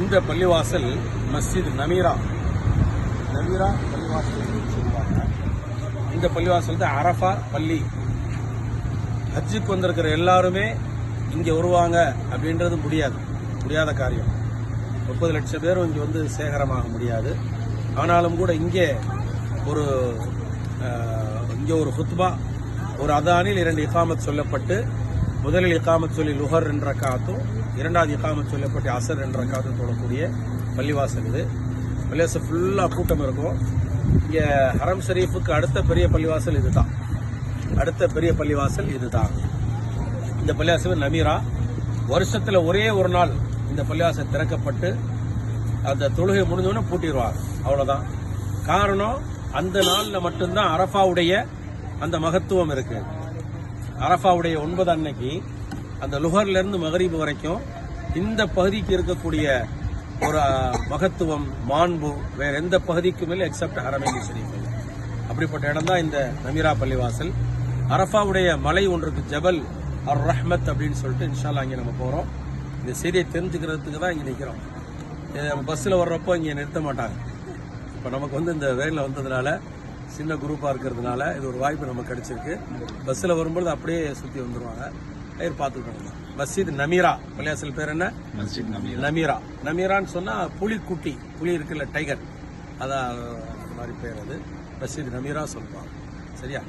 இந்த பள்ளிவாசல் மஸ்ஜித் நமீரா. நமீரா பள்ளிவாசல் சொல்லுவாங்க. இந்த பள்ளிவாசல் தான் அரஃபா பள்ளி. ஹஜ்ஜுக்கு வந்திருக்கிற எல்லாருமே இங்கே வருவாங்க அப்படின்றது முடியாது. முடியாத காரியம். முப்பது லட்சம் பேரும் இங்கே வந்து சேகரமாக முடியாது. ஆனாலும் கூட இங்கே ஒரு இங்கே ஒரு ஹுத்பா ஒரு அதானில் இரண்டு இஃபாமத் சொல்லப்பட்டு முதலில் இக்காமத் சொல்லி லுஹர் என்ற காத்தும் இரண்டாவது இக்காமத் சொல்லப்பட்டு அசர் என்ற காத்தும் தொடக்கூடிய பள்ளிவாசல் இது. பள்ளிவாசல் ஃபுல்லாக கூட்டம் இருக்கும். இங்கே ஹரம் ஷரீஃபுக்கு அடுத்த பெரிய பள்ளிவாசல் இதுதான். அடுத்த பெரிய பள்ளிவாசல் இதுதான். இந்த பள்ளிவாசல் நமீரா. வருஷத்தில் ஒரே ஒரு நாள் இந்த பள்ளிவாசல் திறக்கப்பட்டு அந்த தொழுகை முடிஞ்சோன்னு பூட்டிடுவார். அவ்வளோதான் காரணம் அந்த நாளில் மட்டும்தான் அரஃபாவுடைய அந்த மகத்துவம் இருக்குது அரஃபாவுடைய ஒன்பது அன்னைக்கு அந்த லுகர்லேருந்து மகரீப் வரைக்கும் இந்த பகுதிக்கு இருக்கக்கூடிய ஒரு மகத்துவம் மாண்பு வேற எந்த பகுதிக்குமே இல்லை எக்ஸப்ட் ஹரமேலி ஷரீஃப். அப்படிப்பட்ட இடம் தான் இந்த நமீரா பள்ளிவாசல். அரஃபாவுடைய மலை ஒன்றுக்கு ஜபல் அர் ரஹ்மத் அப்படின்னு சொல்லிட்டு இன்ஷால்லா அங்கே நம்ம போகிறோம் இந்த செய்தியை தெரிஞ்சுக்கிறதுக்கு தான் இங்கே நிற்கிறோம் நம்ம பஸ்ஸில் வர்றப்போ இங்கே நிறுத்த மாட்டாங்க. இப்போ நமக்கு வந்து இந்த வேனில் வந்ததுனால சின்ன குரூப்பாக இருக்கிறதுனால இது ஒரு வாய்ப்பு நமக்கு கிடைச்சிருக்கு. பஸ்ஸில் வரும்பொழுது அப்படியே சுற்றி வந்துருவாங்க. பேர் பார்த்துக்கணும் மஸ்ஜித் நமீரா. பள்ளியாசல் பேர் என்ன? மஸ்ஜித் நமீர். நமீரா. நமீரான்னு சொன்னா புலிக்குட்டி. புலி இருக்குல்ல டைகர். அதான் அந்த மாதிரி பேர் அது. மஸ்ஜித் நமீரா சொல்லுவாங்க. சரியா?